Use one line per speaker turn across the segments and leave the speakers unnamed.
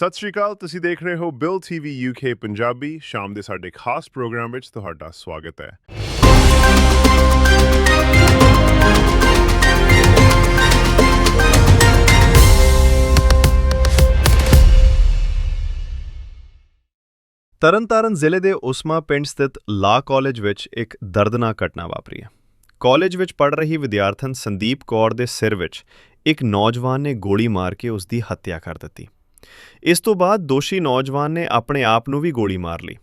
ਸਤਿ ਸ਼੍ਰੀ ਅਕਾਲ, ਤੁਸੀਂ ਦੇਖ ਰਹੇ ਹੋ ਬਿਲ ਟੀਵੀ ਯੂਕੇ ਪੰਜਾਬੀ, ਸ਼ਾਮ ਦੇ ਸਾਡੇ ਖਾਸ ਪ੍ਰੋਗਰਾਮ ਵਿੱਚ ਤੁਹਾਡਾ ਸਵਾਗਤ ਹੈ। ਤਰਨਤਾਰਨ ਜ਼ਿਲ੍ਹੇ ਦੇ ਉਸਮਾ ਪਿੰਡ ਸਥਿਤ ਲਾ ਕਾਲਜ ਵਿੱਚ ਇੱਕ ਦਰਦਨਾਕ ਘਟਨਾ ਵਾਪਰੀ ਹੈ। ਕਾਲਜ ਵਿੱਚ ਪੜ੍ਹ ਰਹੀ ਵਿਦਿਆਰਥਣ ਸੰਦੀਪ ਕੌਰ ਦੇ ਸਿਰ ਵਿੱਚ ਇੱਕ ਨੌਜਵਾਨ ਨੇ ਗੋਲੀ ਮਾਰ ਕੇ ਉਸ ਦੀ ਹੱਤਿਆ ਕਰ ਦਿੱਤੀ। ਇਸ ਤੋਂ ਬਾਅਦ ਦੋਸ਼ੀ ਨੌਜਵਾਨ ਨੇ ਆਪਣੇ ਆਪ ਨੂੰ ਵੀ ਗੋਲੀ ਮਾਰ ਲਈ।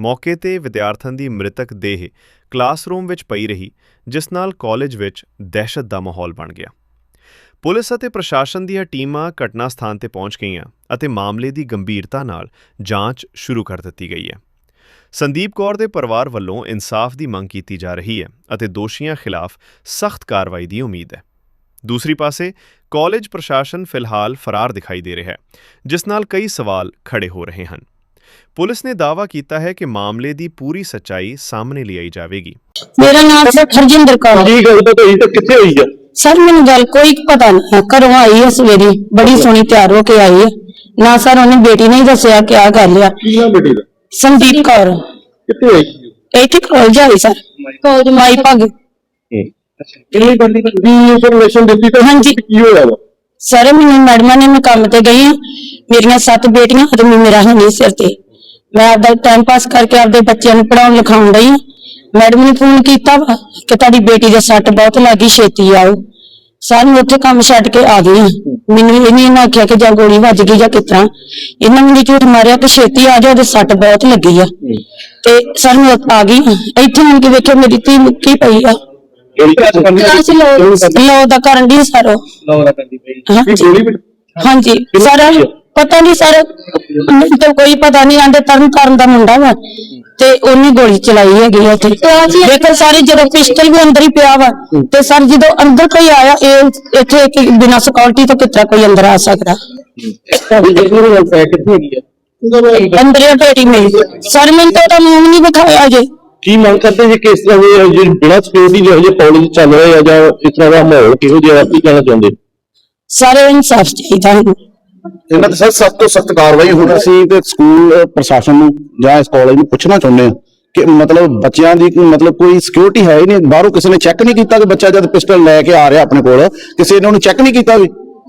ਮੌਕੇ ਤੇ ਵਿਦਿਆਰਥਣ ਦੀ ਮ੍ਰਿਤਕ ਦੇਹ ਕਲਾਸਰੂਮ ਵਿੱਚ ਪਈ ਰਹੀ, ਜਿਸ ਨਾਲ ਕਾਲਜ ਵਿੱਚ ਦਹਿਸ਼ਤ ਦਾ ਮਾਹੌਲ ਬਣ ਗਿਆ। ਪੁਲਿਸ ਅਤੇ ਪ੍ਰਸ਼ਾਸਨ ਦੀਆਂ ਟੀਮਾਂ ਘਟਨਾ ਸਥਾਨ ਤੇ ਪਹੁੰਚ ਗਈਆਂ ਅਤੇ ਮਾਮਲੇ ਦੀ ਗੰਭੀਰਤਾ ਨਾਲ ਜਾਂਚ ਸ਼ੁਰੂ ਕਰ ਦਿੱਤੀ ਗਈ ਹੈ। ਸੰਦੀਪ ਕੌਰ ਦੇ ਪਰਿਵਾਰ ਵੱਲੋਂ ਇਨਸਾਫ ਦੀ ਮੰਗ ਕੀਤੀ ਜਾ ਰਹੀ ਹੈ ਅਤੇ ਦੋਸ਼ੀਆਂ ਖਿਲਾਫ ਸਖਤ ਕਾਰਵਾਈ ਦੀ ਉਮੀਦ ਹੈ। ਦੂਸਰੀ ਪਾਸੇ ਕਾਲਜ ਪ੍ਰਸ਼ਾਸਨ ਫਿਲਹਾਲ ਫਰਾਰ ਦਿਖਾਈ ਦੇ ਰਿਹਾ ਹੈ ਜਿਸ ਨਾਲ ਕਈ ਸਵਾਲ ਖੜੇ ਹੋ ਰਹੇ ਹਨ ਪੁਲਿਸ ਨੇ ਦਾਅਵਾ ਕੀਤਾ ਹੈ ਕਿ ਮਾਮਲੇ ਦੀ ਪੂਰੀ ਸੱਚਾਈ ਸਾਹਮਣੇ ਲਿਆਈ ਜਾਵੇਗੀ
ਮੇਰਾ ਨਾਮ ਸਰ ਹਰਜਿੰਦਰ ਕੌਰ
ਕੀ ਗੱਲ ਤਾਂ ਹੋਈ ਤਾਂ ਕਿੱਥੇ ਹੋਈ ਆ?
ਸਰ ਮੈਨੂੰ ਗੱਲ ਕੋਈ ਪਤਾ ਨਹੀਂ ਹੈ ਘਰੋਂ ਆਈ ਹੈ ਸਵੇਰੀ ਬੜੀ ਸੋਹਣੀ ਤਿਆਰ ਹੋ ਕੇ ਆਈ ਹੈ ਨਾ ਸਰ ਉਹਨੇ ਬੇਟੀ ਨੇ ਹੀ ਦੱਸਿਆ ਕਿ ਆ ਗੱਲ ਆ
ਕੀ ਨਾ ਬੇਟੀ ਦਾ?
ਸੰਦੀਪ ਕੌਰ
ਕਿੱਥੇ ਹੋਈ ਸੀ
ਇੱਥੇ ਕਾਲਜ ਆਈ ਸਰ। ਕਾਲਜ ਮਾਈ ਭਗ।
ਅੱਛਾ ਕਿੰਨੀ ਬੰਦੀ ਦੀ ਇਨਫੋਰਮੇਸ਼ਨ ਦਿੱਤੀ ਤਾਂ
ਹਾਂਜੀ।
ਕੀ ਹੋਇਆ ਵਾ?
ਸਰ ਮੈਨੂੰ ਮੈਡਮਾਂ ਨੇ ਮੈਂ ਕੰਮ ਤੇ ਗਈ ਹਾਂ। ਮੇਰੀਆਂ ਸੱਤ ਬੇਟੀਆਂ ਤੇ ਮੇਰਾ ਹੈ ਨਹੀਂ ਸਿਰ ਤੇ। ਮੈਂ ਆਪਦਾ ਟਾਈਮ ਪਾਸ ਕਰਕੇ ਆਪਦੇ ਬੱਚਿਆਂ ਨੂੰ ਪੜਾਉਣ ਲਿਖਾਉਣ ਲਈ ਮੈਡਮ ਨੇ ਫੋਨ ਕੀਤਾ ਵਾ ਕਿ ਤੁਹਾਡੀ ਬੇਟੀ ਦੇ ਸੱਟ ਬਹੁਤ ਲੱਗੀ ਛੇਤੀ ਆਓ। ਸਾਨੂੰ ਉੱਥੇ ਕੰਮ ਛੱਡ ਕੇ ਆ ਹਾਂ। ਮੈਨੂੰ ਇਹਨੇ ਇਹਨਾਂ ਆਖਿਆ ਕਿ ਜਾਂ ਗੋਲੀ ਵੱਜ ਗਈ ਜਾਂ ਕਿਤਨਾ ਇਹਨਾਂ ਮੈਨੂੰ ਝੂਠ ਮਾਰਿਆ ਕਿ ਛੇਤੀ ਆ ਜਾ ਉਹਦੇ ਸੱਟ ਬਹੁਤ ਲੱਗੀ ਆ। ਤੇ ਮੈਂ ਆ ਗਈ। ਇੱਥੇ ਆਣ ਕੇ ਵੇਖਿਆ ਮੇਰੀ ਧੀ ਮੁੱਕੀ ਪਈ ਆ।
ਕਿਹੜੀ ਕਲਾਸ ਕਰਨੀ
ਕਲਾਸ ਲੋ ਲੋ ਦਾ ਕਰਨ ਦੀ ਸਰ। ਉਹ।
ਲਾਉਣਾ ਪੈਂਦੀ ਪਈ
ਹਾਂਜੀ।
ਕੀ ਗੋਲੀ ਵੀ
ਹਾਂਜੀ ਸਰ ਪਤਾ ਨਹੀਂ ਸਰ ਮੈਨੂੰ ਤਾਂ ਕੋਈ ਪਤਾ ਨਹੀਂ ਆਂਦੇ ਤਰਨ ਤਾਰਨ ਦਾ ਮੁੰਡਾ ਵਾ ਤੇ ਉਹਨੇ ਗੋਲੀ ਚਲਾਈ ਹੈਗੀ ਆ ਉੱਥੇ। ਦੇਖੋ ਸਾਰੇ ਜਦੋਂ ਪਿਸਟਲ ਵੀ ਅੰਦਰ ਹੀ ਪਿਆ ਵਾ ਤੇ ਸਰ ਜਦੋਂ ਅੰਦਰ ਕੋਈ ਆਇਆ ਇਹ ਇੱਥੇ ਇੱਕ ਬਿਨਾਂ ਸਿਕਿਉਰਿਟੀ ਤੋਂ ਕਿਤਰਾ ਕੋਈ ਅੰਦਰ ਆ ਸਕਦਾ।
ਤੁਹਾਡੀ ਜਿਹੜੀ ਗੱਲ ਪੈ ਕਿੱਥੇ ਹੈਗੀ ਆ?
ਅੰਦਰ ਹੀ ਢੇੜੀ ਮੇਰੀ। ਸਰ ਮੈਨੂੰ ਤਾਂ ਉਹਦਾ ਮੂੰਹ ਨਹੀਂ ਵਿਖਾਇਆ ਜੇ
ਕੀ ਮੰਗ ਕਰਦੇ ਜੇ ਕਿਸ ਤਰ੍ਹਾਂ ਦੇ ਜਿਹੜੇ ਬਿਨਾਂ ਸਿਕਿਉਰਿਟੀ ਜਿਹੋ ਜਿਹੇ ਕਾਲਜ ਚੱਲ ਰਹੇ ਆ ਜਾਂ ਇਸ ਤਰ੍ਹਾਂ ਦਾ ਮਾਹੌਲ ਕਿਹੋ ਜਿਹਾ ਕੀ ਕਹਿਣਾ ਚਾਹੁੰਦੇ?
ਸਾਰੇ ਇਨਸਾਫ ਚਾਹੀਦਾ ਹੈ।
ਇਹਨਾਂ ਤੇ ਸਰ ਸਖਤ ਤੋਂ ਸਖਤ ਕਾਰਵਾਈ ਹੋਣੀ ਅਸੀਂ ਤੇ ਸਕੂਲ ਪ੍ਰਸ਼ਾਸਨ ਨੂੰ ਜਾਂ ਇਸ ਕਾਲਜ ਨੂੰ ਪੁੱਛਣਾ ਚਾਹੁੰਦੇ ਹਾਂ ਕਿ ਮਤਲਬ ਬੱਚਿਆਂ ਦੀ ਕੋਈ ਮਤਲਬ ਕੋਈ ਸਿਕਿਉਰਿਟੀ ਹੈ ਹੀ ਨਹੀਂ ਬਾਹਰੋਂ ਕਿਸੇ ਨੇ ਚੈੱਕ ਨਹੀਂ ਕੀਤਾ ਕਿ ਬੱਚਾ ਜਦ ਪਿਸਟਲ ਲੈ ਕੇ ਆ ਰਿਹਾ ਆਪਣੇ ਕੋਲ ਕਿਸੇ ਨੇ ਉਹਨੂੰ ਚੈੱਕ ਨਹੀਂ ਕੀਤਾ ਵੀ।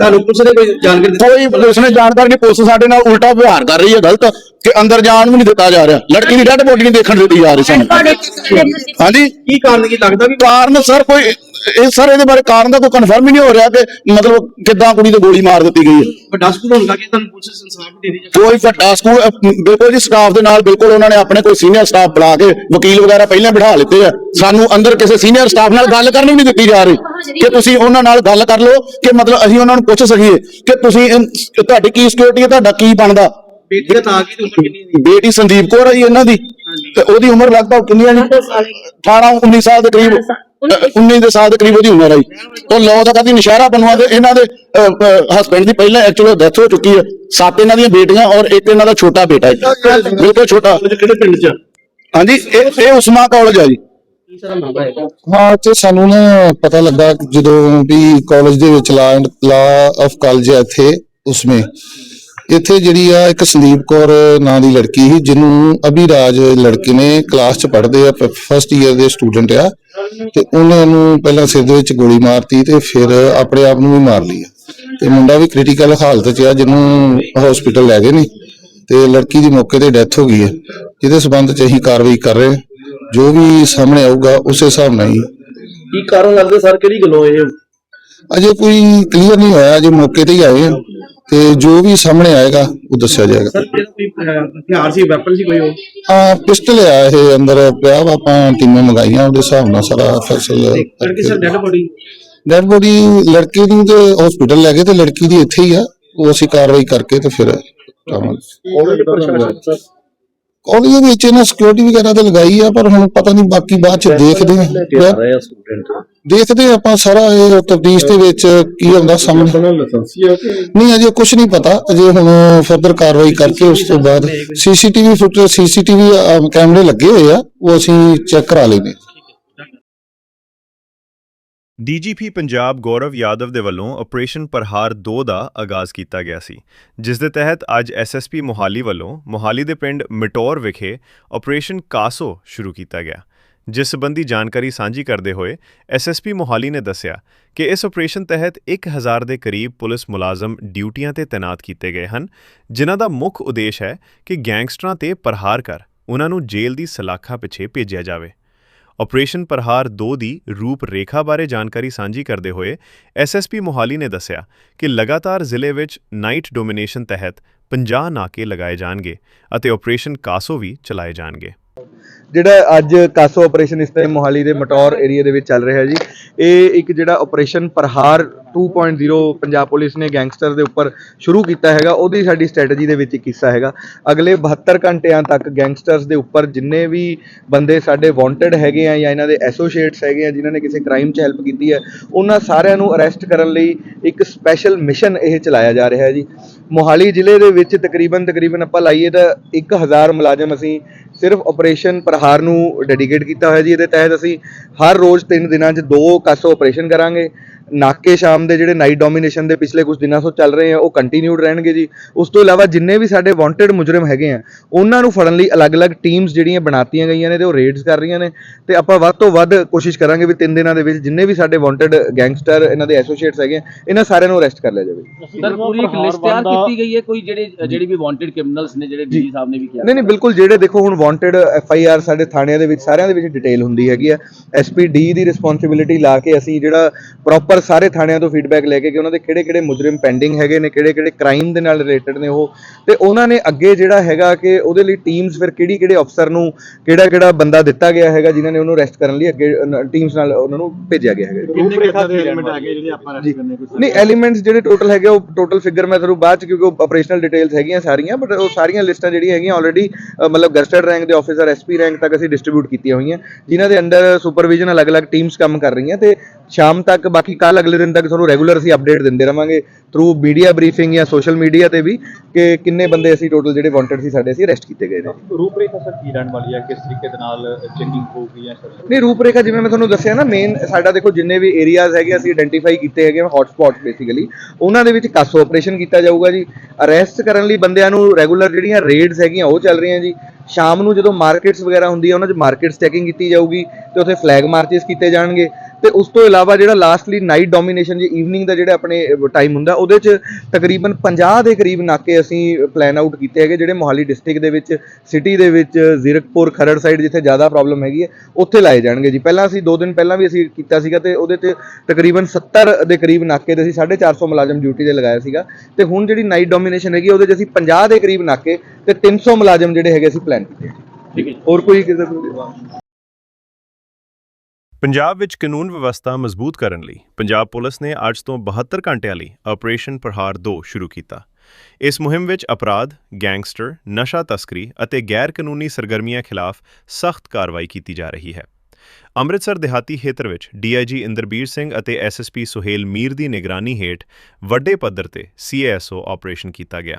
ਤੁਹਾਨੂੰ ਪੁਲਿਸ ਨੇ ਕੋਈ ਜਾਣਕਾਰੀ
ਕੋਈ ਪੁਲਿਸ ਨੇ ਜਾਣਕਾਰੀ ਨਹੀਂ ਪੁਲਿਸ ਸਾਡੇ ਨਾਲ ਉਲਟਾ ਵਿਵਹਾਰ ਕਰ ਰਹੀ ਹੈ ਗਲਤ। ਕਿ ਅੰਦਰ ਜਾਣ ਨੂੰ ਨਹੀਂ ਦਿੱਤਾ ਜਾ ਰਿਹਾ। ਲੜਕੀ ਦੀ ਡੈੱਡ ਬੋਡੀ ਨਹੀਂ ਦੇਖਣ ਦਿੱਤੀ ਜਾ ਰਹੀ ਸਾਨੂੰ। ਹਾਂਜੀ?
ਕੀ ਕਾਰਨ ਕੀ ਲੱਗਦਾ ਵੀ
ਕਾਰਨ ਸਰ ਕੋਈ ਇਹ ਸਰ ਇਹਦੇ ਬਾਰੇ ਕਾਰਨ ਦਾ ਕੋਈ ਕਨਫਰਮ ਹੀ ਨਹੀਂ ਹੋ ਰਿਹਾ ਕਿ ਮਤਲਬ ਕਿੱਦਾਂ ਕੁੜੀ ਤੇ ਗੋਲੀ ਮਾਰ ਦਿੱਤੀ ਗਈ ਹੈ।
ਵੱਡਾ ਸਕੂਲ ਹੋਣ ਕਰਕੇ ਤੁਹਾਨੂੰ ਪੁਲਿਸ ਇਨਸਾਫ ਦੇਣੀ
ਕੋਈ ਵੱਡਾ ਸਕੂਲ ਅਹ, ਬਿਲਕੁਲ ਜੀ ਸਟਾਫ ਦੇ ਨਾਲ ਬਿਲਕੁਲ ਉਹਨਾਂ ਨੇ ਆਪਣੇ ਕੋਈ ਸੀਨੀਅਰ ਸਟਾਫ ਬੁਲਾ ਕੇ ਵਕੀਲ ਵਗੈਰਾ ਪਹਿਲਾਂ ਬਿਠਾ ਲਿੱਤੇ ਆ। ਸਾਨੂੰ ਅੰਦਰ ਕਿਸੇ ਸੀਨੀਅਰ ਸਟਾਫ ਨਾਲ ਗੱਲ ਕਰਨੀ ਨਹੀਂ ਦਿੱਤੀ ਜਾ ਰਹੀ ਕਿ ਤੁਸੀਂ ਉਹਨਾਂ ਨਾਲ ਗੱਲ ਕਰ ਲਓ ਕਿ ਮਤਲਬ ਅਸੀਂ ਉਹਨਾਂ ਨੂੰ ਪੁੱਛ ਸਕੀਏ ਕਿ ਤੁਸੀਂ ਤੁਹਾਡੀ ਕੀ ਸਿਕਿਉਰਿਟੀ ਹੈ ਤੁਹਾਡਾ ਕੀ ਬਣਦਾ?
ਬੇਟੀ ਦਾ ਤਾਂ ਕੀ ਉਮਰ ਕਿੰਨੀ ਸੀ
ਬੇਟੀ ਸੰਦੀਪ ਕੌਰ ਹੈ ਜੀ ਇਹਨਾਂ ਦੀ। ਤੇ ਉਹਦੀ ਉਮਰ ਲਗਭਗ ਕਿੰਨੀ ਹੈ ਜੀ? 18 19 ਸਾਲ ਦੇ ਕਰੀਬ। 19 ਦੇ ਸਾਲ ਦੇ ਕਰੀਬ ਉਹਦੀ ਉਮਰ ਜੀ ਉਹ ਲੋ ਦਾ ਕਦੀ ਨਸ਼ਹਿਰਾ ਬਣਵਾ ਦੇ ਇਹਨਾਂ ਦੇ ਹਸਬੰਡ ਦੀ ਪਹਿਲਾਂ ਐਕਚੁਅਲੀ ਡੈਥ ਹੋ ਚੁੱਕੀ ਹੈ। ਸੱਤ ਇਹਨਾਂ ਦੀਆਂ ਬੇਟੀਆਂ ਔਰ ਇੱਕ ਇਹਨਾਂ ਦਾ ਛੋਟਾ ਬੇਟਾ ਹੈ। ਬਿਲਕੁਲ ਛੋਟਾ।
ਕਿਹੜੇ ਪਿੰਡ ਚ
ਹਾਂਜੀ ਇਹ ਇਹ ਉਸਮਾ ਕਾਲਜ ਹੈ ਜੀ।
ਹੈ
ਹਾਂ ਤੇ ਸਾਨੂੰ ਨਾ ਪਤਾ ਲੱਗਾ ਜਦੋਂ ਵੀ ਕਾਲਜ ਦੇ ਵਿੱਚ ਲਾ ਲਾ ਆਫ ਕਾਲਜ ਹੈ ਇੱਥੇ ਉਸਮੇ। ਇੱਥੇ ਜਿਹੜੀ ਆ ਇੱਕ ਸੰਦੀਪ ਕੌਰ ਨਾਂ ਦੀ ਲੜਕੀ ਸੀ, ਜਿਹਨੂੰ ਅਭਿਰਾਜ ਲੜਕੇ ਨੇ ਕਲਾਸ 'ਚ ਪੜ੍ਹਦੇ ਆ ਫਸਟ ਈਅਰ ਦੇ ਸਟੂਡੈਂਟ ਆ। ਤੇ ਉਹਨਾਂ ਨੂੰ ਪਹਿਲਾਂ ਸਿਰ ਦੇ ਵਿੱਚ ਗੋਲੀ ਮਾਰਤੀ ਤੇ ਫਿਰ ਆਪਣੇ ਆਪ ਨੂੰ ਵੀ ਮਾਰ ਲਈ ਤੇ ਮੁੰਡਾ ਵੀ ਕ੍ਰਿਟੀਕਲ ਹਾਲਤ 'ਚ ਆ, ਜਿਹਨੂੰ ਹਸਪੀਟਲ ਲੈ ਗਏ ਨੇ। ਤੇ ਲੜਕੀ ਦੀ ਮੌਕੇ ਤੇ ਡੈਥ ਹੋ ਗਈ ਹੈ ਜਿਹਦੇ ਸਬੰਧ 'ਚ ਅਸੀਂ ਕਾਰਵਾਈ ਕਰ ਰਹੇ ਜੋ ਵੀ ਸਾਹਮਣੇ ਆਊਗਾ, ਉਸੇ ਹਿਸਾਬ ਨਾਲ ਹੀ।
ਕੀ ਕਾਰਨ ਲੱਗਦਾ ਸਰ? ਕਿਹੜੀ ਗੱਲੋਂ ਇਹ
ਅਜੇ ਕੋਈ ਕਲੀਅਰ ਨਹੀਂ ਹੋਇਆ ਅਜੇ ਮੌਕੇ ਤੇ ਹੀ ਆਏ ਆ। ਤੇ ਜੋ ਵੀ ਸਾਹਮਣੇ ਆਏਗਾ ਉਹ ਦੱਸਿਆ ਜਾਏਗਾ।
ਸਰ ਕਿਹੜਾ ਕੋਈ ਅਹ, ਹਥਿਆਰ ਸੀ ਵੈਪਨ ਸੀ ਕੋਈ ਉਹ?
ਆ ਪਿਸਟਲ ਆ ਇਹ ਅੰਦਰ ਪਿਆ ਵਾ ਆਪਾਂ ਟੀਮਾਂ ਮੰਗਾਈਆਂ ਉਹਦੇ ਹਿਸਾਬ ਨਾਲ ਸਾਰਾ ਫੈਸਲ
ਲੜਕੀ sir dead body
dead body ਲੜਕੇ ਦੀ ਤੇ ਹਸਪੀਟਲ ਲੈ ਗਏ ਤੇ ਲੜਕੀ ਦੀ ਇੱਥੇ ਹੀ ਆ। ਉਹ ਅਸੀਂ ਕਾਰਵਾਈ ਕਰਕੇ ਤੇ ਫਿਰ ਕਰਾਂਗੇ ਕਾਲਜ ਵਿੱਚ ਇਹਨਾਂ ਸਿਕਿਉਰਿਟੀ ਵਗੈਰਾ ਤੇ ਲਗਾਈ ਆ ਪਰ ਹੁਣ ਪਤਾ ਨਹੀਂ ਬਾਕੀ ਬਾਅਦ ਚ ਦੇਖਦੇ ਆ।
ਸਟੂਡੈਂਟ
ਦੇਖਦੇ ਆ ਆਪਾਂ ਸਾਰਾ ਇਹ ਤਬਦੀਸ਼ ਦੇ ਵਿੱਚ ਕੀ ਹੁੰਦਾ ਸਾਹਮਣੇ। ਨਹੀਂ ਅਜੇ ਕੁਝ ਨਹੀਂ ਪਤਾ। ਅਜੇ ਹੁਣ ਫਰਦਰ ਕਾਰਵਾਈ ਕਰਕੇ ਉਸ ਤੋਂ ਬਾਅਦ ਸੀਸੀਟੀਵੀ ਫੁਟੇਜ ਸੀਸੀਟੀਵੀ ਕੈਮਰੇ ਲੱਗੇ ਹੋਏ ਆ ਉਹ ਅਸੀਂ ਚੈੱਕ ਕਰਾ ਲੈਨੇ
ਡੀਜੀਪੀ ਪੰਜਾਬ ਗੌਰਵ ਯਾਦਵ ਦੇ ਵੱਲੋਂ ਆਪਰੇਸ਼ਨ ਪ੍ਰਹਾਰ 2 ਦਾ ਆਗਾਜ਼ ਕੀਤਾ ਗਿਆ ਸੀ, ਜਿਸ ਦੇ ਤਹਿਤ ਅੱਜ ਐਸਐਸਪੀ ਮੋਹਾਲੀ ਵੱਲੋਂ ਮੋਹਾਲੀ ਦੇ ਪਿੰਡ ਮਟੌਰ ਵਿਖੇ ਆਪਰੇਸ਼ਨ ਕਾਸੋ ਸ਼ੁਰੂ ਕੀਤਾ ਗਿਆ, ਜਿਸ ਸੰਬੰਧੀ ਜਾਣਕਾਰੀ ਸਾਂਝੀ ਕਰਦੇ ਹੋਏ ਐਸਐਸਪੀ ਮੋਹਾਲੀ ਨੇ ਦੱਸਿਆ ਕਿ ਇਸ ਆਪਰੇਸ਼ਨ ਤਹਿਤ 1000 ਦੇ ਕਰੀਬ ਪੁਲਿਸ ਮੁਲਾਜ਼ਮ ਡਿਊਟੀਆਂ ਤੇ ਤਾਇਨਾਤ ਕੀਤੇ ਗਏ ਹਨ, ਜਿਨ੍ਹਾਂ ਦਾ ਮੁੱਖ ਉਦੇਸ਼ ਹੈ ਕਿ ਗੈਂਗਸਟਰਾਂ ਤੇ ਪ੍ਰਹਾਰ ਕਰ ਉਹਨਾਂ ਨੂੰ ਜੇਲ੍ਹ ਦੀ ਸਲਾਖਾਂ ਪਿੱਛੇ ਭੇਜਿਆ ਜਾਵੇ। ਆਪਰੇਸ਼ਨ ਪ੍ਰਹਾਰ 2 ਦੀ ਰੂਪ ਰੇਖਾ ਬਾਰੇ ਜਾਣਕਾਰੀ ਸਾਂਝੀ ਕਰਦੇ ਹੋਏ ਐਸਐਸਪੀ ਮੋਹਾਲੀ ਨੇ ਦੱਸਿਆ ਕਿ ਲਗਾਤਾਰ ਜ਼ਿਲ੍ਹੇ ਵਿੱਚ ਨਾਈਟ ਡੋਮੀਨੇਸ਼ਨ ਤਹਿਤ 50 ਨਾਕੇ ਲਗਾਏ ਜਾਣਗੇ ਅਤੇ ਆਪਰੇਸ਼ਨ ਕਾਸੋ ਵੀ ਚਲਾਏ ਜਾਣਗੇ।
ਜਿਹੜਾ ਅੱਜ ਕਾਸੋ ਆਪਰੇਸ਼ਨ ਇਸ ਟਾਈਮ ਮੋਹਾਲੀ ਦੇ ਮਟੌਰ ਏਰੀਆ ਦੇ ਵਿੱਚ ਚੱਲ ਰਿਹਾ ਜੀ, ਇਹ ਇੱਕ ਜਿਹੜਾ ਆਪਰੇਸ਼ਨ ਪ੍ਰਹਾਰ 2.0 ਪੰਜਾਬ ਪੁਲਿਸ ਨੇ ਗੈਂਗਸਟਰ ਦੇ ਉੱਪਰ ਸ਼ੁਰੂ ਕੀਤਾ ਹੈਗਾ, ਉਹਦੀ ਸਾਡੀ ਸਟ੍ਰੈਟਜੀ ਦੇ ਵਿੱਚ ਇੱਕ ਹਿੱਸਾ ਹੈਗਾ। ਅਗਲੇ 72 ਘੰਟਿਆਂ ਤੱਕ ਗੈਂਗਸਟਰਸ ਦੇ ਉੱਪਰ ਜਿੰਨੇ ਵੀ ਬੰਦੇ ਸਾਡੇ ਵਾਂਟਡ ਹੈਗੇ ਆ ਜਾਂ ਇਹਨਾਂ ਦੇ ਐਸੋਸੀਏਟਸ ਹੈਗੇ ਆ, ਜਿਨ੍ਹਾਂ ਨੇ ਕਿਸੇ ਕ੍ਰਾਈਮ 'ਚ ਹੈਲਪ ਕੀਤੀ ਹੈ, ਉਹਨਾਂ ਸਾਰਿਆਂ ਨੂੰ ਅਰੈਸਟ ਕਰਨ ਲਈ ਇੱਕ ਸਪੈਸ਼ਲ ਮਿਸ਼ਨ ਇਹ ਚਲਾਇਆ ਜਾ ਰਿਹਾ ਹੈ ਜੀ। ਮੋਹਾਲੀ ਜ਼ਿਲ੍ਹੇ ਦੇ ਵਿੱਚ ਤਕਰੀਬਨ ਤਕਰੀਬਨ ਆਪਾਂ ਲਾਈਏ ਤਾਂ 1000 ਮੁਲਾਜ਼ਮ ਅਸੀਂ ਸਿਰਫ ਆਪਰੇਸ਼ਨ ਪ੍ਰਹਾਰ ਨੂੰ ਡੈਡੀਕੇਟ ਕੀਤਾ ਹੋਇਆ ਜੀ। ਇਹਦੇ ਤਹਿਤ ਅਸੀਂ ਹਰ ਰੋਜ਼ 3 ਦਿਨਾਂ 'ਚ ਦੋ ਕਾਸੋ ਆਪਰੇਸ਼ਨ ਕਰਾਂਗੇ। ਨਾਕੇ ਸ਼ਾਮ ਦੇ ਜਿਹੜੇ ਨਾਈਟ ਡੋਮੀਨੇਸ਼ਨ ਦੇ ਪਿਛਲੇ ਕੁਝ ਦਿਨਾਂ ਤੋਂ ਚੱਲ ਰਹੇ ਆ ਉਹ ਕੰਟੀਨਿਊਡ ਰਹਿਣਗੇ ਜੀ। ਉਸ ਤੋਂ ਇਲਾਵਾ ਜਿੰਨੇ ਵੀ ਸਾਡੇ ਵਾਂਟਡ ਮੁਜਰਮ ਹੈਗੇ ਆ ਉਹਨਾਂ ਨੂੰ ਫੜਨ ਲਈ ਅਲੱਗ-ਅਲੱਗ ਟੀਮਸ ਜਿਹੜੀਆਂ ਬਣਾਤੀਆਂ ਗਈਆਂ ਨੇ ਤੇ ਉਹ ਰੇਡਸ ਕਰ ਰਹੀਆਂ ਨੇ। ਤੇ ਆਪਾਂ ਵੱਧ ਤੋਂ ਵੱਧ ਕੋਸ਼ਿਸ਼ ਕਰਾਂਗੇ ਵੀ 3 ਦਿਨਾਂ ਦੇ ਵਿੱਚ ਜਿੰਨੇ ਵੀ ਸਾਡੇ ਵਾਂਟਡ ਗੈਂਗਸਟਰ ਇਹਨਾਂ ਦੇ ਐਸੋਸੀਏਟਸ ਹੈਗੇ ਆ ਇਹਨਾਂ ਸਾਰਿਆਂ ਨੂੰ ਅਰੈਸਟ ਕਰ ਲਿਆ ਜਾਵੇ।
ਸਰ ਪੂਰੀ ਇੱਕ ਲਿਸਟ ਤਿਆਰ ਕੀਤੀ ਗਈ ਹੈ ਕੋਈ ਜਿਹੜੇ ਜਿਹੜੇ ਵੀ ਵਾਂਟਡ ਕ੍ਰਿਮੀਨਲਸ ਨੇ ਜਿਹੜੇ ਡੀਜੀ ਸਾਹਿਬ ਨੇ ਵੀ ਕਿਹਾ।
ਨਹੀਂ ਨਹੀਂ ਬਿਲਕੁਲ ਜਿਹੜੇ ਦੇਖੋ ਹੁਣ ਵਾਂਟਡ ਐਫ ਆਈ ਆਰ ਸਾਡੇ ਥਾਣਿਆਂ ਦੇ ਵਿੱਚ ਸਾਰਿਆਂ ਦੇ ਵਿੱਚ ਡਿਟੇਲ ਹੁੰਦੀ ਹੈਗੀ ਆ। ਐਸ ਪੀ ਡੀ ਦੀ ਰਿਸਪੌਂਸਿਬਿਲਿਟੀ ਲਾ ਕੇ ਅਸੀਂ ਜਿਹੜਾ ਪ੍ਰੋਪਰ ਸਾਰੇ ਥਾਣਿਆਂ ਤੋਂ ਫੀਡਬੈਕ ਲੈ ਕੇ ਕਿ ਉਹਨਾਂ ਦੇ ਕਿਹੜੇ ਕਿਹੜੇ ਮੁਜਰਮ ਪੈਂਡਿੰਗ ਹੈਗੇ ਨੇ ਕਿਹੜੇ ਕਿਹੜੇ ਕ੍ਰਾਈਮ ਦੇ ਨਾਲ ਰਿਲੇਟਡ ਨੇ ਉਹ। ਤੇ ਉਹਨਾਂ ਨੇ ਅੱਗੇ ਜਿਹੜਾ ਹੈਗਾ ਕਿ ਉਹਦੇ ਲਈ ਟੀਮਸ ਫਿਰ ਕਿਹੜੀ ਕਿਹੜੇ ਅਫਸਰ ਨੂੰ ਕਿਹੜਾ ਕਿਹੜਾ ਬੰਦਾ ਦਿੱਤਾ ਗਿਆ ਹੈਗਾ ਜਿਨ੍ਹਾਂ ਨੇ ਉਹਨੂੰ ਅਰੈਸਟ ਕਰਨ ਲਈ ਅੱਗੇ ਟੀਮਸ ਨਾਲ ਉਹਨਾਂ ਨੂੰ ਭੇਜਿਆ ਗਿਆ ਹੈਗਾ। ਨਹੀਂ ਐਲੀਮੈਂਟਸ ਜਿਹੜੇ ਟੋਟਲ ਹੈਗੇ ਉਹ ਟੋਟਲ ਫਿਗਰ ਮੈਂ ਤੁਹਾਨੂੰ ਬਾਅਦ ਚ ਕਿਉਂਕਿ ਉਹ ਆਪਰੇਸ਼ਨਲ ਡਿਟੇਲਸ ਹੈਗੀਆਂ ਸਾਰੀਆਂ ਬਟ ਉਹ ਸਾਰੀਆਂ ਲਿਸਟਾਂ ਜਿਹੜੀਆਂ ਹੈਗੀਆਂ ਆਲਰੇਡੀ ਮਤਲਬ ਗਸਟਡ ਰੈਂਕ ਦੇ ਆਫੀਸਰ ਐਸਪੀ ਰੈਂਕ ਤੱਕ ਅਸੀਂ ਡਿਸਟ੍ਰੀਬਿਊਟ ਕੀਤੀਆਂ ਹੋਈਆਂ ਜਿਨ੍ਹਾਂ ਦੇ ਅੰਡਰ ਸੁਪਰਵਿਜ਼ਨ ਅਲੱਗ-ਅਲੱਗ ਟੀਮਸ ਕੰਮ ਕਰ ਰਹੀਆਂ ਤੇ ਸ਼ਾਮ ਤੱਕ ਬਾਕੀ ਕੱਲ ਅਗਲੇ ਦਿਨ ਤੱਕ ਤੁਹਾਨੂੰ ਰੈਗੂਲਰ ਅਸੀਂ ਅਪਡੇਟ ਦਿੰਦੇ ਰਵਾਂਗੇ ਥਰੂ ਮੀਡੀਆ ਬਰੀਫਿੰਗ ਜਾਂ ਸੋਸ਼ਲ ਮੀਡੀਆ ਤੇ ਵੀ ਕਿ ਕਿੰਨੇ ਬੰਦੇ ਅਸੀਂ ਟੋਟਲ ਜਿਹੜੇ ਵਾਂਟਡ ਸੀ ਸਾਡੇ ਅਸੀਂ ਅਰੈਸਟ ਕੀਤੇ ਗਏ ਨੇ।
ਰੂਪਰੇਖਾ ਸਰ ਕੀ ਰਹਿਣ ਵਾਲੀ ਹੈ? ਕਿਸ ਤਰੀਕੇ ਦੇ ਨਾਲ ਚੈਕਿੰਗ ਹੋਊਗੀ ਜਾਂ ਸਰ?
ਨਹੀਂ ਰੂਪਰੇਖਾ ਜਿਵੇਂ ਮੈਂ ਤੁਹਾਨੂੰ ਦੱਸਿਆ ਨਾ ਮੇਨ ਸਾਡਾ ਦੇਖੋ ਜਿੰਨੇ ਵੀ ਏਰੀਆਜ਼ ਹੈਗੇ ਅਸੀਂ ਆਇਡੈਂਟੀਫਾਈ ਕੀਤੇ ਹੈਗੇ ਹੌਟ ਸਪੌਟਸ ਬੇਸਿਕਲੀ ਉਹਨਾਂ ਦੇ ਵਿੱਚ ਕਾਸੋ ਆਪਰੇਸ਼ਨ ਕੀਤਾ ਜਾਊਗਾ ਜੀ। ਅਰੈਸਟ ਕਰਨ ਲਈ ਬੰਦਿਆਂ ਨੂੰ ਰੈਗੂਲਰ ਜਿਹੜੀਆਂ ਰੇਡਸ ਹੈਗੀਆਂ ਉਹ ਚੱਲ ਰਹੀਆਂ ਜੀ। ਸ਼ਾਮ ਨੂੰ ਜਦੋਂ ਮਾਰਕੀਟਸ ਵਗੈਰਾ ਹੁੰਦੀ ਹੈ ਉਹਨਾਂ 'ਚ ਮਾਰਕੀਟਸ ਚੈਕਿੰਗ ਕੀਤੀ ਜਾਊਗੀ ਤੇ ਉੱਥੇ ਫਲੈਗ ਮਾਰਚਸ ਕੀਤੇ ਜਾਣਗੇ। ਤੇ ਉਸ ਤੋਂ ਇਲਾਵਾ ਜਿਹੜਾ ਲਾਸਟਲੀ ਨਾਈਟ ਡੋਮੀਨੇਸ਼ਨ ਜੇ ਈਵਨਿੰਗ ਦਾ ਜਿਹੜਾ ਆਪਣੇ ਟਾਈਮ ਹੁੰਦਾ ਉਹਦੇ 'ਚ ਤਕਰੀਬਨ 50 ਦੇ ਕਰੀਬ ਨਾਕੇ ਅਸੀਂ ਪਲਾਨ ਆਊਟ ਕੀਤੇ ਹੈਗੇ ਜਿਹੜੇ ਮੋਹਾਲੀ ਡਿਸਟ੍ਰਿਕਟ ਦੇ ਵਿੱਚ ਸਿਟੀ ਦੇ ਵਿੱਚ ਜ਼ੀਰਕਪੁਰ ਖਰੜ ਸਾਈਡ ਜਿੱਥੇ ਜ਼ਿਆਦਾ ਪ੍ਰੋਬਲਮ ਹੈਗੀ ਹੈ ਉੱਥੇ ਲਾਏ ਜਾਣਗੇ ਜੀ। ਪਹਿਲਾਂ ਅਸੀਂ 2 ਦਿਨ ਪਹਿਲਾਂ ਵੀ ਅਸੀਂ ਕੀਤਾ ਸੀਗਾ ਤੇ ਉਹਦੇ ਤੇ ਤਕਰੀਬਨ 70 ਦੇ ਕਰੀਬ ਨਾਕੇ ਤੇ ਅਸੀਂ 450 ਮੁਲਾਜ਼ਮ ਡਿਊਟੀ ਤੇ ਲਗਾਇਆ ਸੀਗਾ। ਤੇ ਹੁਣ ਜਿਹੜੀ ਨਾਈਟ ਡੋਮੀਨੇਸ਼ਨ ਹੈਗੀ ਉਹਦੇ 'ਚ ਅਸੀਂ 50 ਦੇ ਕਰੀਬ ਨਾਕੇ ਤੇ 300 ਮੁਲਾਜ਼ਮ ਜਿਹੜੇ ਹੈਗੇ ਅਸੀਂ ਪਲਾਨ ਕੀਤੇ।
ਠੀਕ ਹੈ
ਹੋਰ ਕੋਈ ਕਿਸੇ ਦਾ
ਪੰਜਾਬ ਵਿੱਚ ਕਾਨੂੰਨ ਵਿਵਸਥਾ ਮਜ਼ਬੂਤ ਕਰਨ ਲਈ ਪੰਜਾਬ ਪੁਲਿਸ ਨੇ ਅੱਜ ਤੋਂ 72 ਘੰਟਿਆਂ ਲਈ ਆਪਰੇਸ਼ਨ ਪ੍ਰਹਾਰ 2 ਸ਼ੁਰੂ ਕੀਤਾ ਇਸ ਮੁਹਿੰਮ ਵਿੱਚ ਅਪਰਾਧ, ਗੈਂਗਸਟਰ, ਨਸ਼ਾ ਤਸਕਰੀ ਅਤੇ ਗੈਰ ਕਾਨੂੰਨੀ ਸਰਗਰਮੀਆਂ ਖਿਲਾਫ ਸਖਤ ਕਾਰਵਾਈ ਕੀਤੀ ਜਾ ਰਹੀ ਹੈ। ਅੰਮ੍ਰਿਤਸਰ ਦਿਹਾਤੀ ਖੇਤਰ ਵਿੱਚ ਡੀਆਈਜੀ ਇੰਦਰਬੀਰ ਸਿੰਘ ਅਤੇ ਐਸਐਸਪੀ ਸੁਹੇਲ ਮੀਰ ਦੀ ਨਿਗਰਾਨੀ ਹੇਠ ਵੱਡੇ ਪੱਧਰ ਤੇ ਸੀਏਐਸਓ ਆਪਰੇਸ਼ਨ ਕੀਤਾ ਗਿਆ।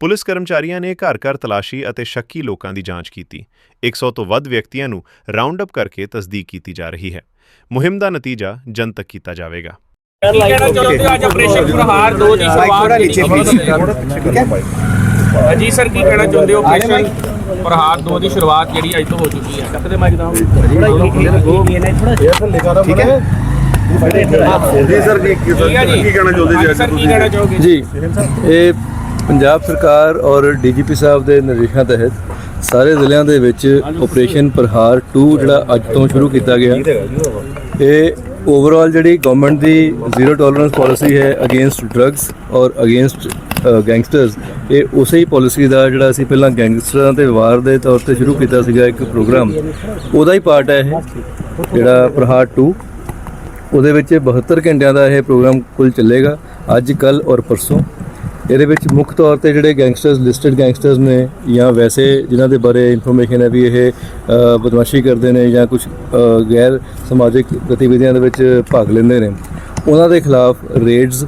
ਪੁਲਿਸ ਕਰਮਚਾਰੀਆਂ ਨੇ ਘਰ-ਘਰ ਤਲਾਸ਼ੀ ਅਤੇ ਸ਼ੱਕੀ ਲੋਕਾਂ ਦੀ ਜਾਂਚ ਕੀਤੀ। 100 ਤੋਂ ਵੱਧ ਵਿਅਕਤੀਆਂ ਨੂੰ ਰਾਉਂਡ ਅਪ ਕਰਕੇ ਤਸਦੀਕ ਕੀਤੀ ਜਾ ਰਹੀ ਹੈ। ਮੁਹਿੰਮ ਦਾ ਨਤੀਜਾ ਜਨਤਕ ਕੀਤਾ ਜਾਵੇਗਾ।
ਕੀ ਕਹਿਣਾ ਚਾਹੁੰਦੇ ਹੋ ਅੱਜ ਆਪਰੇਸ਼ਨ ਪ੍ਰਹਾਰ 2 ਦੀ ਸ਼ੁਰੂਆਤ ਕੀਤੀ ਹੈ ਜੀ ਸਰ ਕੀ ਕਹਿਣਾ ਚਾਹੁੰਦੇ ਹੋ ਆਪਰੇਸ਼ਨ ਪ੍ਰਹਾਰ 2 ਦੀ ਸ਼ੁਰੂਆਤ ਜਿਹੜੀ ਅੱਜ ਤੋਂ ਹੋ ਚੁੱਕੀ ਹੈ ਚੱਕਦੇ ਮਾਈਕ ਦਾ
ਸਰ
ਠੀਕ ਹੈ ਜੀ
ਕੀ ਕਹਿਣਾ ਚਾਹੁੰਦੇ ਜੀ
ਸਰ ਕਹਿਣਾ ਚਾਹੋਗੇ
ਜੀ ਇਹ ਪੰਜਾਬ ਸਰਕਾਰ ਔਰ ਡੀਜੀਪੀ ਸਾਹਿਬ ਦੇ ਨਿਰਦੇਸ਼ਾਂ ਤਹਿਤ ਸਾਰੇ ਜ਼ਿਲ੍ਹਿਆਂ ਦੇ ਵਿੱਚ ਆਪਰੇਸ਼ਨ ਪ੍ਰਹਾਰ 2 ਜਿਹੜਾ ਅੱਜ ਤੋਂ ਸ਼ੁਰੂ ਕੀਤਾ ਗਿਆ। ਇਹ ਓਵਰਆਲ ਜਿਹੜੀ ਗਵਰਨਮੈਂਟ ਦੀ ਜ਼ੀਰੋ ਟੋਲਰੈਂਸ ਪਾਲਿਸੀ ਹੈ ਅਗੇਂਸਟ ਡਰੱਗਸ ਔਰ ਅਗੇਂਸਟ ਗੈਂਗਸਟਰਸ ਇਹ ਉਸੇ ਹੀ ਪਾਲਿਸੀ ਦਾ ਜਿਹੜਾ ਅਸੀਂ ਪਹਿਲਾਂ ਗੈਂਗਸਟਰਾਂ ਤੇ ਵਾਰ ਦੇ ਤੌਰ ਤੇ ਸ਼ੁਰੂ ਕੀਤਾ ਸੀਗਾ ਇੱਕ ਪ੍ਰੋਗਰਾਮ ਉਹਦਾ ਹੀ ਪਾਰਟ ਹੈ ਇਹ, ਜਿਹੜਾ ਪ੍ਰਹਾਰ 2 ਉਹਦੇ ਵਿੱਚ 72 ਘੰਟਿਆਂ ਦਾ ਇਹ ਪ੍ਰੋਗਰਾਮ ਕੁੱਲ ਚੱਲੇਗਾ, ਅੱਜ ਕੱਲ ਔਰ ਪਰਸੋਂ। ਇਹਦੇ ਵਿੱਚ ਮੁੱਖ ਤੌਰ ਤੇ ਜਿਹੜੇ ਗੈਂਗਸਟਰਸ ਲਿਸਟਡ ਗੈਂਗਸਟਰਸ ਨੇ ਜਾਂ ਵੈਸੇ ਜਿਨ੍ਹਾਂ ਦੇ ਬਾਰੇ ਇਨਫੋਰਮੇਸ਼ਨ ਹੈ ਵੀ ਇਹ ਬਦਮਾਸ਼ੀ ਕਰਦੇ ਨੇ ਜਾਂ ਕੁਝ ਗੈਰ ਸਮਾਜਿਕ ਗਤੀਵਿਧੀਆਂ ਦੇ ਵਿੱਚ ਭਾਗ ਲੈਂਦੇ ਨੇ, ਉਹਨਾਂ ਦੇ ਖਿਲਾਫ ਰੇਡਸ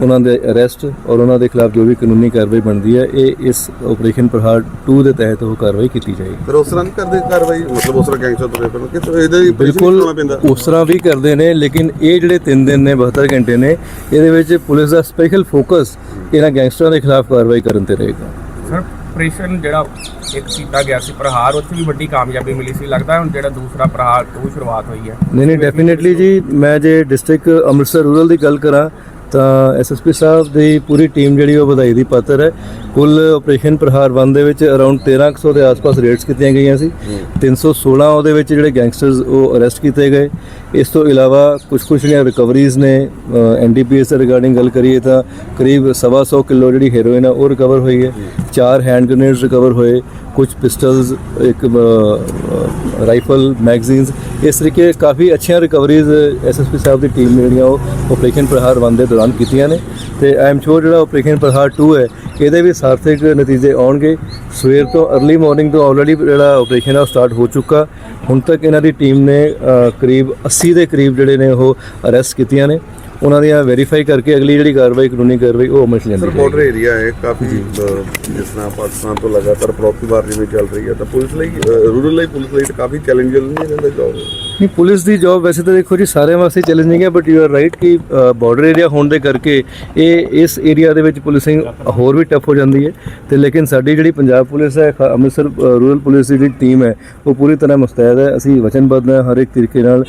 ਉਹਨਾਂ ਦੇ ਅਰੈਸਟ ਔਰ ਉਹਨਾਂ ਦੇ ਖਿਲਾਫ ਜੋ ਵੀ ਕਾਨੂੰਨੀ ਕਾਰਵਾਈ ਬਣਦੀ ਹੈ ਇਹ ਇਸ ਆਪਰੇਸ਼ਨ ਪ੍ਰਹਾਰ 2 ਦੇ ਤਹਿਤ ਉਹ ਕਾਰਵਾਈ ਕੀਤੀ ਜਾਏਗੀ।
ਫਿਰ ਉਸ ਤਰ੍ਹਾਂ ਨਹੀਂ ਕਰਦੇ ਕਾਰਵਾਈ? ਮਤਲਬ ਉਸ ਤਰ੍ਹਾਂ ਗੈਂਗਸਟਰ ਤੁਰੇ ਫਿਰਨ। ਕਿ ਇਹਦਾ
ਬਿਲਕੁਲ ਉਸ ਤਰ੍ਹਾਂ ਵੀ ਕਰਦੇ ਨੇ ਲੇਕਿਨ ਇਹ ਜਿਹੜੇ 3 ਦਿਨ ਨੇ 72 ਘੰਟੇ ਨੇ ਇਹਦੇ ਵਿੱਚ ਪੁਲਿਸ ਦਾ ਸਪੈਸ਼ਲ ਫੋਕਸ ਇਹਨਾਂ ਗੈਂਗਸਟਰਾਂ ਦੇ ਖਿਲਾਫ ਕਾਰਵਾਈ ਕਰਨ ਤੇ ਰਹੇਗਾ।
ਸਰ ਆਪਰੇਸ਼ਨ ਜਿਹੜਾ ਇੱਕ ਕੀਤਾ ਗਿਆ ਸੀ ਪ੍ਰਹਾਰ ਉੱਥੇ ਵੀ ਵੱਡੀ ਕਾਮਯਾਬੀ ਮਿਲੀ ਸੀ। ਲੱਗਦਾ ਹੁਣ ਜਿਹੜਾ ਦੂਸਰਾ ਪ੍ਰਹਾਰ ਤੋਂ ਸ਼ੁਰੂਆਤ ਹੋਈ ਹੈ।
ਨਹੀਂ ਨਹੀਂ ਡੈਫੀਨਿਟਲੀ ਜੀ ਮੈਂ ਜੇ ਡਿਸਟ੍ਰਿਕਟ ਅੰਮ੍ਰਿਤਸਰ ਰੂਰਲ ਦੀ ਗੱਲ ਕਰਾਂ ਤਾਂ ਐਸਐਸਪੀ ਸਾਹਿਬ ਦੀ ਪੂਰੀ ਟੀਮ ਜਿਹੜੀ ਉਹ ਵਧਾਈ ਦੀ ਪਾਤਰ ਹੈ। ਕੁੱਲ ਆਪਰੇਸ਼ਨ ਪ੍ਰਹਾਰ 1 ਦੇ ਵਿੱਚ ਅਰਾਊਂਡ 1300 ਦੇ ਆਸ-ਪਾਸ ਰੇਡਸ ਕੀਤੀਆਂ ਗਈਆਂ ਸੀ। 316 ਉਹਦੇ ਵਿੱਚ ਜਿਹੜੇ ਗੈਂਗਸਟਰਸ ਉਹ ਅਰੈਸਟ ਕੀਤੇ ਗਏ। ਇਸ ਤੋਂ ਇਲਾਵਾ ਕੁਝ ਕੁਝ ਜਿਹੜੀਆਂ ਰਿਕਵਰੀਜ਼ ਨੇ ਐਨਡੀਪੀਐਸ ਦੇ ਰਿਗਾਰਡਿੰਗ ਗੱਲ ਕਰੀਏ ਤਾਂ ਕਰੀਬ 125 ਕਿਲੋ ਜਿਹੜੀ ਹੈਰੋਇਨ ਆ ਉਹ ਰਿਕਵਰ ਹੋਈ ਹੈ। ਚਾਰ ਹੈਂਡ ਗ੍ਰੇਨੇਡਸ ਰਿਕਵਰ ਹੋਏ। ਕੁਝ ਪਿਸਟਲਸ, ਇੱਕ ਰਾਈਫਲ, ਮੈਗਜ਼ੀਨਸ, ਇਸ ਤਰੀਕੇ ਕਾਫੀ ਅੱਛੀਆਂ ਰਿਕਵਰੀਜ਼ ਐਸਐਸਪੀ ਸਾਹਿਬ ਦੀ ਟੀਮ ਨੇ ਜਿਹੜੀਆਂ ਉਹ ਆਪਰੇਸ਼ਨ ਪ੍ਰਹਾਰ ਵਨ ਦੇ ਦੌਰਾਨ ਕੀਤੀਆਂ ਨੇ। ਤੇ ਆਈ ਐਮ ਸ਼ੋਰ ਜਿਹੜਾ ਆਪਰੇਸ਼ਨ ਪ੍ਰਹਾਰ 2 ਹੈ, ਇਹਦੇ ਵੀ ਸਾਰਥਕ ਨਤੀਜੇ ਆਉਣਗੇ। ਸਵੇਰ ਤੋਂ अर्ਲੀ ਮਾਰਨਿੰਗ ਤੋਂ ਆਲਰੇਡੀ ਜਿਹੜਾ ਆਪਰੇਸ਼ਨ ਆ ਉਹ ਸਟਾਰਟ ਹੋ ਚੁੱਕਾ। ਹੁਣ ਤੱਕ ਇਹਨਾਂ ਦੀ ਟੀਮ ਨੇ ਕਰੀਬ 80 ਦੇ ਕਰੀਬ ਜਿਹੜੇ ਨੇ ਉਹ ਅਰੈਸਟ ਕੀਤੀਆਂ ਨੇ। ਉਹਨਾਂ ਦੀਆਂ ਵੈਰੀਫਾਈ ਕਰਕੇ ਅਗਲੀ ਜਿਹੜੀ ਕਾਰਵਾਈ ਕਾਨੂੰਨੀ ਕਾਰਵਾਈ ਉਹ ਅਮਲ 'ਚ
ਸਰ ਬਾਰਡਰ ਏਰੀਆ ਹੈ ਕਾਫੀ ਅਹ, ਜਿਸ ਤਰ੍ਹਾਂ ਪਾਕਿਸਤਾਨ ਤੋਂ ਲਗਾਤਾਰ ਪ੍ਰੋਪੀ ਵਾਰ ਜਿਵੇਂ ਚੱਲ ਰਹੀ ਹੈ ਤਾਂ ਪੁਲਿਸ ਲਈ ਰੂਰਲ ਲਈ ਪੁਲਿਸ ਲਈ ਤਾਂ ਕਾਫੀ ਚੈਲੰਜਰ ਨਹੀਂ ਰਹਿੰਦਾ ਜੌਬ
ਨਹੀਂ ਪੁਲਿਸ ਦੀ ਜੌਬ ਵੈਸੇ ਤਾਂ ਦੇਖੋ ਜੀ ਸਾਰਿਆਂ ਵਾਸਤੇ ਚੈਲੰਜਿੰਗ ਹੈ ਬਟ ਯੂ ਆਰ ਰਾਈਟ ਕਿ ਬਾਰਡਰ ਏਰੀਆ ਹੋਣ ਦੇ ਕਰਕੇ ਇਹ ਇਸ ਏਰੀਆ ਦੇ ਵਿੱਚ ਪੁਲਿਸਿੰਗ ਹੋਰ ਵੀ ਟਫ ਹੋ ਜਾਂਦੀ ਹੈ। ਤੇ ਲੇਕਿਨ ਸਾਡੀ ਜਿਹੜੀ ਪੰਜਾਬ ਪੁਲਿਸ ਹੈ ਅੰਮ੍ਰਿਤਸਰ ਰੂਰਲ ਪੁਲਿਸ ਦੀ ਜਿਹੜੀ ਟੀਮ ਹੈ ਉਹ ਪੂਰੀ ਤਰ੍ਹਾਂ ਮੁਸਤੈਦ ਹੈ। ਅਸੀਂ ਵਚਨਬੱਧ ਹਾਂ ਹਰ ਇੱਕ ਤਰੀਕੇ ਨਾਲ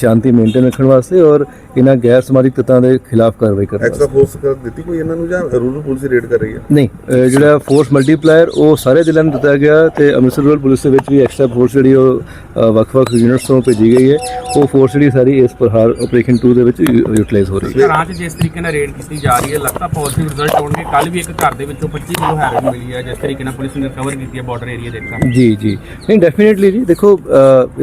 ਸ਼ਾਂਤੀ ਮੇਨਟੇਨ ਰੱਖਣ ਵਾਸਤੇ ਔਰ ਇਹਨਾਂ ਗੈਰ ਸਮਾਜਿਕ ਤੱਤਾਂ ਦੇ ਖਿਲਾਫ ਕਾਰਵਾਈ ਕਰਨ ਵਾਸਤੇ।
ਐਕਸਟਰਾ ਫੋਰਸ ਕਰ ਦਿੱਤੀ ਕੋਈ ਇਹਨਾਂ ਨੂੰ ਜਾਂ ਰੂਰਲ ਪੁਲਿਸ ਰੇਡ ਕਰ ਰਹੀ ਹੈ?
ਨਹੀਂ ਜਿਹੜਾ ਫੋਰਸ ਮਲਟੀਪਲਾਇਰ ਉਹ ਸਾਰੇ ਜ਼ਿਲ੍ਹਿਆਂ ਨੂੰ ਦਿੱਤਾ ਗਿਆ ਤੇ ਅੰਮ੍ਰਿਤਸਰ ਰੂਰਲ ਪੁਲਿਸ ਦੇ ਵਿੱਚ ਵੀ ਐਕਸਟਰਾ ਫੋਰਸ ਜਿਹੜੀ ਉਹ ਵੱਖ-ਵੱਖ ਯੂਨਿਟਸ ਤੋਂ ਭੇਜੀ ਗਈ ਹੈ। ਉਹ ਫੋਰਸ ਜਿਹੜੀ ਸਾਰੀ ਇਸ ਪ੍ਰਹਾਰ ਆਪਰੇਸ਼ਨ 2 ਦੇ ਵਿੱਚ ਯੂਟਿਲਾਈਜ਼ ਹੋ ਰਹੀ ਹੈ।
'ਚ ਜਿਸ ਤਰੀਕੇ ਨਾਲ ਰੇਡ ਕੀਤੀ ਜਾ ਰਹੀ ਹੈ ਲੱਗਦਾ ਪੋਜ਼ਿਟਿਵ ਰਿਜ਼ਲਟ ਆਉਣਗੇ ਕੱਲ ਵੀ ਇੱਕ ਘਰ ਦੇ ਵਿੱਚੋਂ 25 ਕਿਲੋ ਹੈਰੋਇਨ ਮਿਲੀ ਹੈ ਜਿਸ ਤਰੀਕੇ ਨਾਲ ਪੁਲਿਸ ਨੇ ਰਿਕਵਰ ਕੀਤੀ ਹੈ ਬਾਰਡਰ ਏਰੀਆ ਦੇ ਵਿੱਚ।
ਜੀ ਜੀ। ਨਹੀਂ ਡੈਫੀਨਿਟਲੀ ਜੀ ਦੇਖੋ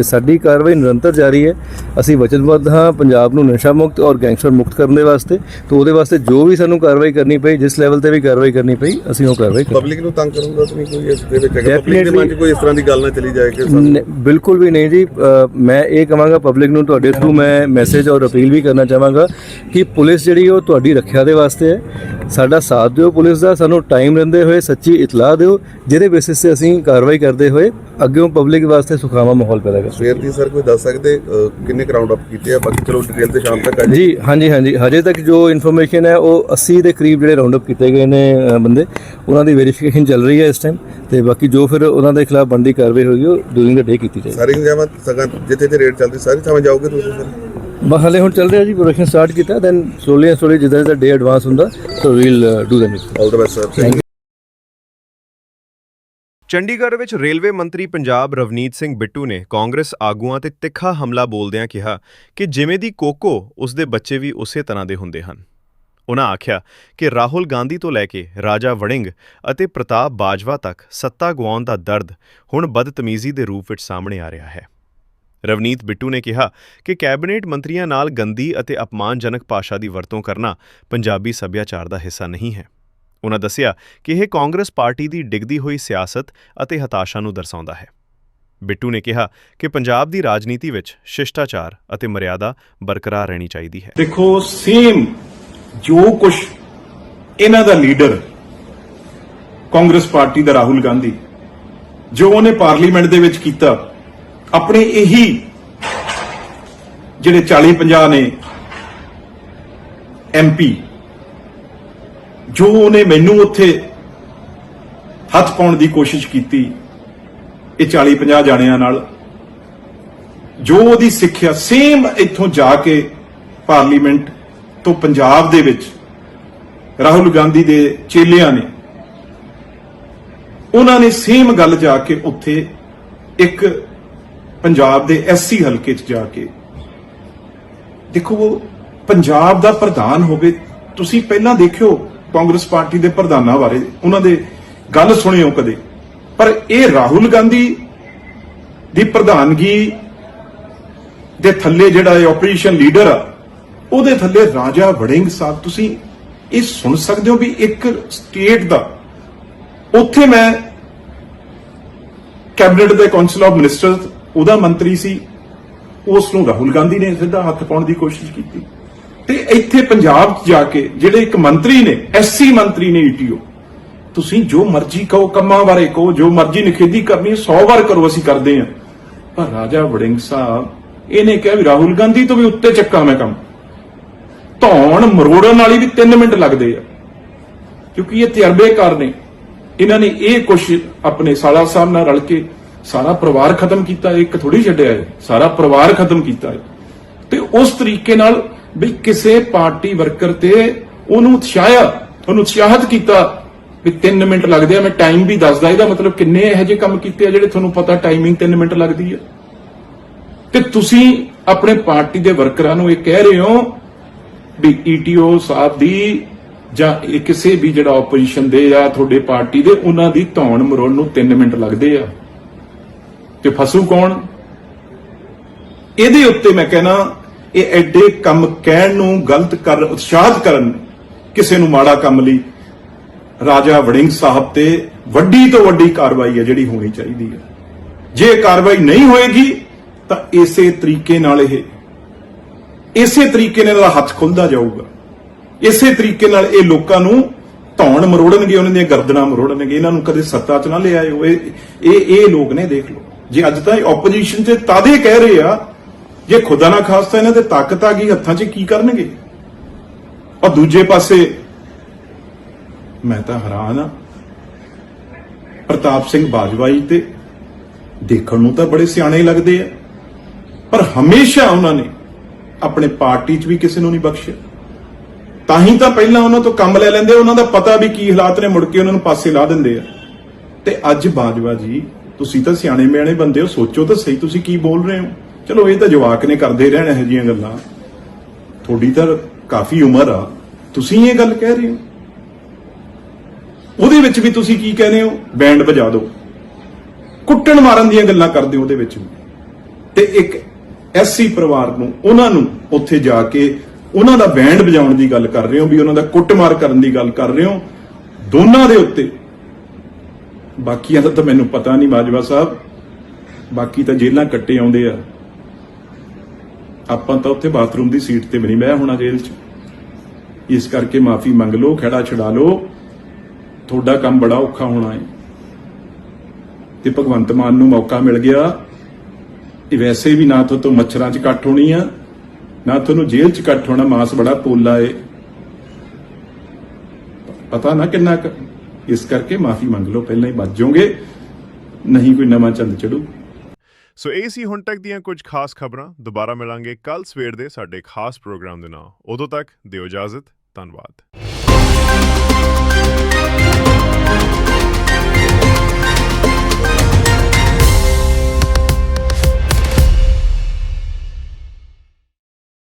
ਸਾਡੀ ਕਾਰਵਾਈ ਨਿਰੰਤਰ ਜਾਰੀ ਹੈ। ਅਸੀਂ ਵਚਨਬੱਧ ਹਾਂ ਪੰਜਾਬ ਨੂੰ ਨਸ਼ਾ ਮੁਕਤ ਔਰ ਗੈਂਗਸਟਰ ਮੁਕਤ ਕਰਨ ਦੇ ਵਾਸਤੇ। ਤੋਂ ਉਹਦੇ ਵਾਸਤੇ ਜੋ ਵੀ ਸਾਨੂੰ ਕਾਰਵਾਈ ਕਰਨੀ ਪਈ ਜਿਸ ਲੈਵਲ ਤੇ ਵੀ ਕਾਰਵਾਈ ਕਰਨੀ ਪਈ ਅਸੀਂ ਉਹ ਕਾਰਵਾਈ ਕਰਾਂਗੇ।
ਪਬਲਿਕ ਨੂੰ ਤੰਗ ਕਰਨ ਦਾ ਤਾਂ ਨਹੀਂ ਕੋਈ ਇਸ ਦੇ ਵਿੱਚ ਹੈਗਾ। ਪਬਲਿਕ ਦੇ ਮਨ 'ਚ ਕੋਈ ਇਸ ਤਰ੍ਹਾਂ ਦੀ ਗੱਲ ਨਾ ਚਲੀ ਜਾਏ ਕਿ
ਬਿਲਕੁਲ ਵੀ ਨਹੀਂ ਜੀ। ਮੈਂ ਇਹ ਕਹਾਂਗਾ ਪਬਲਿਕ ਨੂੰ ਤੁਹਾਡੇ ਥਰੂ ਮੈਂ ਮੈਸੇਜ ਔਰ ਅਪੀਲ ਵੀ ਕਰਨਾ ਚਾਹਾਂਗਾ ਕਿ ਪੁਲਿਸ ਜਿਹੜੀ ਉਹ ਤੁਹਾਡੀ ਰੱਖਿਆ ਦੇ ਵਾਸਤੇ ਹੈ। ਸਾਡਾ ਸਾਥ ਦਿਓ ਪੁਲਿਸ ਦਾ ਸਾਨੂੰ ਟਾਈਮ ਰਹਿੰਦੇ ਹੋਏ ਸੱਚੀ ਇਤਲਾਹ ਦਿਓ ਜਿਹਦੇ ਬੇਸਿਸ ਤੇ ਅਸੀਂ ਕਾਰਵਾਈ ਕਰਦੇ ਹੋਏ ਅੱਗੇੋਂ ਪਬਲਿਕ ਵਾਸਤੇ ਸੁਖਾਵਾਂ ਮਾਹੌਲ ਪੈਦਾ ਕਰ
ਸਵੇਰ ਦੀ ਸਰ ਕੋਈ ਦੱਸ ਸਕਦੇ ਕਿੰਨੇ ਰਾਉਂਡ ਅਪ ਕੀਤੇ ਆ? ਬਾਕੀ ਚਲੋ ਡਿਟੇਲ ਤੇ ਸ਼ਾਮ ਤੱਕ ਆ
ਜੀ ਹਾਂਜੀ ਹਾਂਜੀ। ਹਜੇ ਤੱਕ ਜੋ ਇਨਫੋਰਮੇਸ਼ਨ ਹੈ ਉਹ 80 ਦੇ ਕਰੀਬ ਜਿਹੜੇ ਰਾਉਂਡ ਅਪ ਕੀਤੇ ਗਏ ਨੇ ਬੰਦੇ ਉਹਨਾਂ ਦੀ ਵੈਰੀਫਿਕੇਸ਼ਨ ਚੱਲ ਰਹੀ ਹੈ ਇਸ ਟਾਈਮ ਤੇ ਬਾਕੀ ਜੋ ਫਿਰ ਉਹਨਾਂ ਦੇ ਖਿਲਾਫ ਬਣਦੀ ਕਾਰਵਾਈ ਹੋਈ ਉਹ ਡੂਰਿੰਗ ਦਾ ਡੇ ਕੀਤੀ ਜਾਏਗੀ।
ਸਾਰੀ ਜਗ੍ਹਾ ਸਗਾਂ ਜਿੱਥੇ ਤੇ ਰੇਡ ਚੱਲਦੀ ਸਾਰੀ ਥਾਵਾਂ ਜਾਓਗੇ ਤੁਸੀਂ ਸਰ
ਬਸ ਹਲੇ ਹੁਣ ਚੱਲ ਰਿਹਾ ਜੀ ਪ੍ਰੋਡਕਸ਼ਨ ਸਟਾਰਟ ਕੀਤਾ ਦੈਨ ਸਲੋਲੀ ਐਂਡ ਸਲੋਲੀ ਜਿੱਦਾਂ ਜਿੱਦਾਂ ਡੇ ਐਡਵਾਂਸ ਹੁੰਦਾ so we'll do that
all the best sir
Chandigarh ਵਿੱਚ ਰੇਲਵੇ ਮੰਤਰੀ ਪੰਜਾਬ ਰਵਨੀਤ ਸਿੰਘ ਬਿੱਟੂ ਨੇ ਕਾਂਗਰਸ ਆਗੂਆਂ ਤੇ ਤਿੱਖਾ ਹਮਲਾ ਬੋਲਦਿਆਂ ਕਿਹਾ ਕਿ ਜਿਵੇਂ ਦੀ ਕੋਕੋ ਉਸ ਦੇ ਬੱਚੇ ਵੀ ਉਸੇ ਤਰ੍ਹਾਂ ਦੇ ਹੁੰਦੇ ਹਨ। ਉਨ੍ਹਾਂ ਆਖਿਆ ਕਿ ਰਾਹੁਲ ਗਾਂਧੀ ਤੋਂ ਲੈ ਕੇ ਰਾਜਾ ਵੜਿੰਗ ਅਤੇ ਪ੍ਰਤਾਪ ਬਾਜਵਾ ਤੱਕ ਸੱਤਾ ਗਵਾਉਣ ਦਾ ਦਰਦ ਹੁਣ ਬਦਤਮੀਜ਼ੀ ਦੇ ਰੂਪ ਵਿੱਚ ਸਾਹਮਣੇ ਆ ਰਿਹਾ ਹੈ। ਰਵਨੀਤ ਬਿੱਟੂ ਨੇ ਕਿਹਾ ਕਿ ਕੈਬਨਿਟ ਮੰਤਰੀਆਂ ਨਾਲ ਗੰਦੀ ਅਤੇ ਅਪਮਾਨਜਨਕ ਭਾਸ਼ਾ ਦੀ ਵਰਤੋਂ ਕਰਨਾ ਪੰਜਾਬੀ ਸੱਭਿਆਚਾਰ ਦਾ ਹਿੱਸਾ ਨਹੀਂ ਹੈ। ਉਹਨਾਂ ਦੱਸਿਆ ਕਿ ਇਹ ਕਾਂਗਰਸ ਪਾਰਟੀ ਦੀ ਡਿੱਗਦੀ ਹੋਈ ਸਿਆਸਤ ਅਤੇ ਹਤਾਸ਼ਾ ਨੂੰ ਦਰਸਾਉਂਦਾ ਹੈ। ਬਿੱਟੂ ਨੇ ਕਿਹਾ ਕਿ ਪੰਜਾਬ ਦੀ ਰਾਜਨੀਤੀ ਵਿੱਚ ਸ਼ਿਸ਼ਟਾਚਾਰ ਅਤੇ ਮਰਿਆਦਾ ਬਰਕਰਾਰ ਰਹਿਣੀ ਚਾਹੀਦੀ ਹੈ।
ਦੇਖੋ ਸੇਮ ਜੋ ਕੁਝ ਇਹਨਾਂ ਦਾ ਲੀਡਰ ਕਾਂਗਰਸ ਪਾਰਟੀ ਦਾ ਰਾਹੁਲ ਗਾਂਧੀ, ਜੋ ਉਹਨੇ ਪਾਰਲੀਮੈਂਟ ਦੇ ਵਿੱਚ ਕੀਤਾ ਆਪਣੇ ਇਹੀ ਜਿਹੜੇ 40 50 ਨੇ ਐਮਪੀ ਜੋ ਉਹਨੇ ਮੈਨੂੰ ਉੱਥੇ ਹੱਥ ਪਾਉਣ ਦੀ ਕੋਸ਼ਿਸ਼ ਕੀਤੀ, ਇਹ 40 50 ਜਾਣਿਆਂ ਨਾਲ, ਜੋ ਉਹਦੀ ਸਿੱਖਿਆ ਸੇਮ ਇੱਥੋਂ ਜਾ ਕੇ ਪਾਰਲੀਮੈਂਟ ਤੋਂ ਪੰਜਾਬ ਦੇ ਵਿੱਚ ਰਾਹੁਲ ਗਾਂਧੀ ਦੇ ਚੇਲਿਆਂ ਨੇ, ਉਹਨਾਂ ਨੇ ਸੇਮ ਗੱਲ ਜਾ ਕੇ ਉੱਥੇ ਇੱਕ ਪੰਜਾਬ ਦੇ ਐਸਸੀ ਹਲਕੇ 'ਚ ਜਾ ਕੇ। ਦੇਖੋ, ਉਹ ਪੰਜਾਬ ਦਾ ਪ੍ਰਧਾਨ ਹੋਵੇ, ਤੁਸੀਂ ਪਹਿਲਾਂ ਦੇਖਿਓ ਕਾਂਗਰਸ ਪਾਰਟੀ ਦੇ ਪ੍ਰਧਾਨਾਂ ਬਾਰੇ, ਉਹਨਾਂ ਦੇ ਗੱਲ ਸੁਣਿਓ ਕਦੇ। ਪਰ ਇਹ ਰਾਹੁਲ ਗਾਂਧੀ ਦੀ ਪ੍ਰਧਾਨਗੀ ਦੇ ਥੱਲੇ ਜਿਹੜਾ ਇਹ ਆਪੋਜੀਸ਼ਨ ਲੀਡਰ ਆ, ਉਹਦੇ ਥੱਲੇ ਰਾਜਾ ਵੜਿੰਗ ਸਾਹਿਬ, ਤੁਸੀਂ ਇਹ ਸੁਣ ਸਕਦੇ ਹੋ ਵੀ ਇੱਕ ਸਟੇਟ ਦਾ, ਉੱਥੇ ਮੈਂ ਕੈਬਨਿਟ ਦੇ ਕਾਉਂਸਲ ਆਫ ਮਿਨਿਸਟਰਸ ਉਹਦਾ ਮੰਤਰੀ ਸੀ, ਉਸ ਨੂੰ ਰਾਹੁਲ ਗਾਂਧੀ ਨੇ ਸਿੱਧਾ ਹੱਥ ਪਾਉਣ ਦੀ ਕੋਸ਼ਿਸ਼ ਕੀਤੀ। ਤੇ ਇੱਥੇ ਪੰਜਾਬ 'ਚ ਜਾ ਕੇ ਜਿਹੜੇ ਇੱਕ ਮੰਤਰੀ ਨੇ ਐਸਸੀ ਮੰਤਰੀ ਨੇ ਈਟੀਓ ਤੁਸੀਂ ਜੋ ਮਰਜ਼ੀ ਕਹੋ, ਕੰਮਾਂ ਬਾਰੇ ਕਹੋ, ਜੋ ਮਰਜ਼ੀ ਨਿਖੇਧੀ ਕਰਨੀ ਹੈ 100 ਵਾਰ ਕਰੋ ਅਸੀਂ ਕਰਦੇ ਹਾਂ। ਪਰ ਰਾਜਾ ਵੜਿੰਗ ਸਾਹਿਬ, ਇਹਨੇ ਕਿਹਾ ਵੀ ਰਾਹੁਲ ਗਾਂਧੀ ਤੋਂ ਵੀ ਉੱਤੇ ਚੱਕਾ ਮੈਂ ਕੰਮ। ਧੌਣ ਮਰੋੜਨ ਵਾਲੀ ਵੀ 3 ਮਿੰਟ ਲੱਗਦੇ ਆ। ਕਿਉਂਕਿ ਇਹ ਤਜਰਬੇਕਾਰ ਨੇ। ਇਹਨਾਂ ਨੇ ਇਹ ਕੁਛ ਆਪਣੇ ਸਾਲਾ ਸਾਹਿਬ ਨਾਲ ਰਲ ਕੇ ਸਾਰਾ ਪਰਿਵਾਰ ਖਤਮ ਕੀਤਾ ਇੱਕ ਥੋੜੀ ਛੱਡਿਆ ਹੈ, ਸਾਰਾ ਪਰਿਵਾਰ ਖਤਮ ਕੀਤਾ ਹੈ। ਤੇ ਉਸ ਤਰੀਕੇ ਨਾਲ ਵੀ ਕਿਸੇ ਪਾਰਟੀ ਵਰਕਰ ਤੇ ਉਹਨੂੰ ਉਤਸ਼ਾਹਿਆ, ਉਹਨੂੰ ਉਤਸ਼ਾਹਿਤ ਕੀਤਾ ਵੀ 3 ਮਿੰਟ ਲੱਗਦੇ ਆ, ਮੈਂ ਟਾਈਮ ਵੀ ਦੱਸਦਾ, ਇਹਦਾ ਮਤਲਬ ਕਿੰਨੇ ਇਹੋ ਜਿਹੇ ਕੰਮ ਕੀਤੇ ਆ ਜਿਹੜੇ ਤੁਹਾਨੂੰ ਪਤਾ ਟਾਈਮਿੰਗ 3 ਮਿੰਟ ਲੱਗਦੀ ਹੈ। ਤੇ ਤੁਸੀਂ ਆਪਣੇ ਪਾਰਟੀ ਦੇ ਵਰਕਰਾਂ ਨੂੰ ਇਹ ਕਹਿ ਰਹੇ ਹੋ ਵੀ ਈਟੀਓ ਸਾਹਿਬ ਦੀ ਜਾਂ ਇਹ ਕਿਸੇ ਵੀ ਜਿਹੜਾ ਆਪੋਜੀਸ਼ਨ ਦੇ ਜਾਂ ਤੁਹਾਡੇ ਪਾਰਟੀ ਦੇ, ਉਹਨਾਂ ਦੀ ਧੌਣ ਮਰੋਣ ਨੂੰ 3 ਮਿੰਟ ਲੱਗਦੇ ਆ। ਤੇ ਫਸੂ ਕੌਣ? ਇਹਦੇ ਉੱਤੇ ਮੈਂ ਕਹਿਣਾ, ਇਹ ਐਡੇ ਕੰਮ ਕਹਿਣ ਨੂੰ, ਗਲਤ ਕਰ ਉਤਸ਼ਾਹਤ ਕਰਨ ਕਿਸੇ ਨੂੰ ਮਾੜਾ ਕੰਮ ਲਈ, ਰਾਜਾ ਵੜਿੰਗ ਸਾਹਿਬ ਤੇ ਵੱਡੀ ਤੋਂ ਵੱਡੀ ਕਾਰਵਾਈ ਹੈ ਜਿਹੜੀ ਹੋਣੀ ਚਾਹੀਦੀ ਹੈ। ਜੇ ਇਹ ਕਾਰਵਾਈ ਨਹੀਂ ਹੋਏਗੀ, ਤਾਂ ਇਸੇ ਤਰੀਕੇ ਨਾਲ ਇਹ, ਇਸੇ ਤਰੀਕੇ ਨਾਲ ਇਹਦਾ ਹੱਥ ਖੁੱਲਦਾ ਜਾਊਗਾ। ਇਸੇ ਤਰੀਕੇ ਨਾਲ ਇਹ ਲੋਕਾਂ ਨੂੰ ਧੌਣ ਮਰੋੜਨਗੇ, ਉਹਨਾਂ ਦੀਆਂ ਗਰਦਨਾਂ ਮਰੋੜਨਗੇ, ਇਹਨਾਂ ਨੂੰ ਕਦੇ ਸੱਤਾ 'ਚ ਨਾ ਲਿਆਇਓ ਇਹ ਇਹ ਲੋਕ ਨੇ, ਦੇਖ ਲਓ। ਜੇ, ਅੱਜ ਤਾਂ ਆਪੋਜੀਸ਼ਨ 'ਚ ਤਾਦੇ ਕਹਿ ਰਹੇ ਆ, ਜੇ ਖੁਦਾ ਨਾ ਖਾਸਤਾ ਇਹਨਾਂ ਤੇ ਤਾਕਤ ਆ ਗਈ, ਹੱਥਾਂ 'ਚ ਕੀ ਕਰਨਗੇ? ਔਰ ਦੂਜੇ ਪਾਸੇ ਮੈਂ ਤਾਂ ਹੈਰਾਨ ਆ। ਪ੍ਰਤਾਪ ਸਿੰਘ ਬਾਜਵਾਈ ਤੇ ਦੇਖਣ ਨੂੰ ਤਾਂ ਬੜੇ ਸਿਆਣੇ ਲੱਗਦੇ ਆ, ਪਰ ਹਮੇਸ਼ਾ ਉਹਨਾਂ ਨੇ ਆਪਣੇ ਪਾਰਟੀ 'ਚ ਵੀ ਕਿਸੇ ਨੂੰ ਨਹੀਂ ਬਖਸ਼ਿਆ। ਤਾਂ ਹੀ ਤਾਂ ਪਹਿਲਾਂ ਉਹਨਾਂ ਤੋਂ ਕੰਮ ਲੈ ਲੈਂਦੇ, ਉਹਨਾਂ ਦਾ ਪਤਾ ਵੀ ਕੀ ਹਾਲਾਤ ਨੇ, ਮੁੜ ਕੇ ਉਹਨਾਂ ਨੂੰ ਪਾਸੇ ਲਾ ਦਿੰਦੇ ਆ। ਤੇ ਅੱਜ ਬਾਜਵਾ ਜੀ ਤੁਸੀਂ ਤਾਂ ਸਿਆਣੇ ਮਿਆਣੇ ਬੰਦੇ ਹੋ, ਸੋਚੋ ਤਾਂ ਸਹੀ ਤੁਸੀਂ ਕੀ ਬੋਲ ਰਹੇ ਹੋ। ਚਲੋ, ਇਹ ਤਾਂ ਜਵਾਕ ਨੇ ਕਰਦੇ ਰਹਿਣ ਇਹੋ ਜਿਹੀਆਂ ਗੱਲਾਂ। ਤੁਹਾਡੀ ਤਾਂ ਕਾਫੀ ਉਮਰ ਆ। ਤੁਸੀਂ ਇਹ ਗੱਲ ਕਹਿ ਰਹੇ ਹੋ। ਉਹਦੇ ਵਿੱਚ ਵੀ ਤੁਸੀਂ ਕੀ ਕਹਿੰਦੇ ਹੋ? ਬੈਂਡ ਵਜਾ ਦਿਓ। ਕੁੱਟਣ ਮਾਰਨ ਦੀਆਂ ਗੱਲਾਂ ਕਰਦੇ ਹੋ ਉਹਦੇ ਵਿੱਚ ਵੀ। ਤੇ ਇੱਕ ਐਸਸੀ ਪਰਿਵਾਰ ਨੂੰ, ਉਹਨਾਂ ਨੂੰ ਉੱਥੇ ਜਾ ਕੇ ਉਹਨਾਂ ਦਾ ਬੈਂਡ ਵਜਾਉਣ ਦੀ ਗੱਲ ਕਰ ਰਹੇ ਹੋ, ਵੀ ਉਹਨਾਂ ਦਾ ਕੁੱਟਮਾਰ ਕਰਨ ਦੀ ਗੱਲ ਕਰ ਰਹੇ ਹੋ। ਦੋਨਾਂ ਦੇ ਉੱਤੇ ਬਾਕੀਆਂ ਦਾ ਤਾਂ ਮੈਨੂੰ ਪਤਾ ਨਹੀਂ, ਬਾਜਵਾ ਸਾਹਿਬ। ਬਾਕੀ ਤਾਂ ਜੇਲਾਂ ਕੱਟੇ ਆਉਂਦੇ ਆ। ਆਪਾਂ ਤਾਂ ਉੱਥੇ ਬਾਥਰੂਮ ਦੀ ਸੀਟ ਤੇ ਵੀ ਨਹੀਂ ਬਹਿ ਹੋਣਾ ਜੇਲ੍ਹ 'ਚ। ਇਸ ਕਰਕੇ ਮਾਫੀ ਮੰਗ ਲਓ ਖੜਾ ਛਡਾ ਲਓ। ਤੁਹਾਡਾ ਕੰਮ ਬੜਾ ਔਖਾ ਹੋਣਾ ਹੈ। ਤੇ ਭਗਵੰਤ ਮਾਨ ਨੂੰ ਮੌਕਾ ਮਿਲ ਗਿਆ। ਇਹ ਵੈਸੇ ਵੀ ਨਾ ਤੋਂ ਮੱਛਰਾਂ 'ਚ ਇਕੱਠ ਹੋਣੀ ਆ, ਨਾ ਤੁਹਾਨੂੰ ਜੇਲ੍ਹ 'ਚ ਇਕੱਠ ਹੋਣਾ, ਮਾਸ ਬੜਾ ਪੋਲਾ ਏ। ਪਤਾ ਨਾ ਕਿੰਨਾ ਇਸ ਕਰਕੇ ਮਾਫੀ ਮੰਗ ਲਓ, ਪਹਿਲਾਂ ਹੀ ਬਚ ਜਾਓਗੇ, ਨਹੀਂ ਕੋਈ ਨਵਾਂ ਚੰਦ ਚੜੂ।
ਸੋ ਇਹ ਸੀ ਹੁਣ ਤੱਕ ਦੀਆਂ ਕੁਝ ਖਾਸ ਖਬਰਾਂ। ਦੁਬਾਰਾ ਮਿਲਾਂਗੇ ਕੱਲ ਸਵੇਰ ਦੇ ਸਾਡੇ ਖਾਸ ਪ੍ਰੋਗਰਾਮ ਦੇ ਨਾਲ। ਉਦੋਂ ਤੱਕ ਦਿਓ ਇਜਾਜ਼ਤ, ਧੰਨਵਾਦ।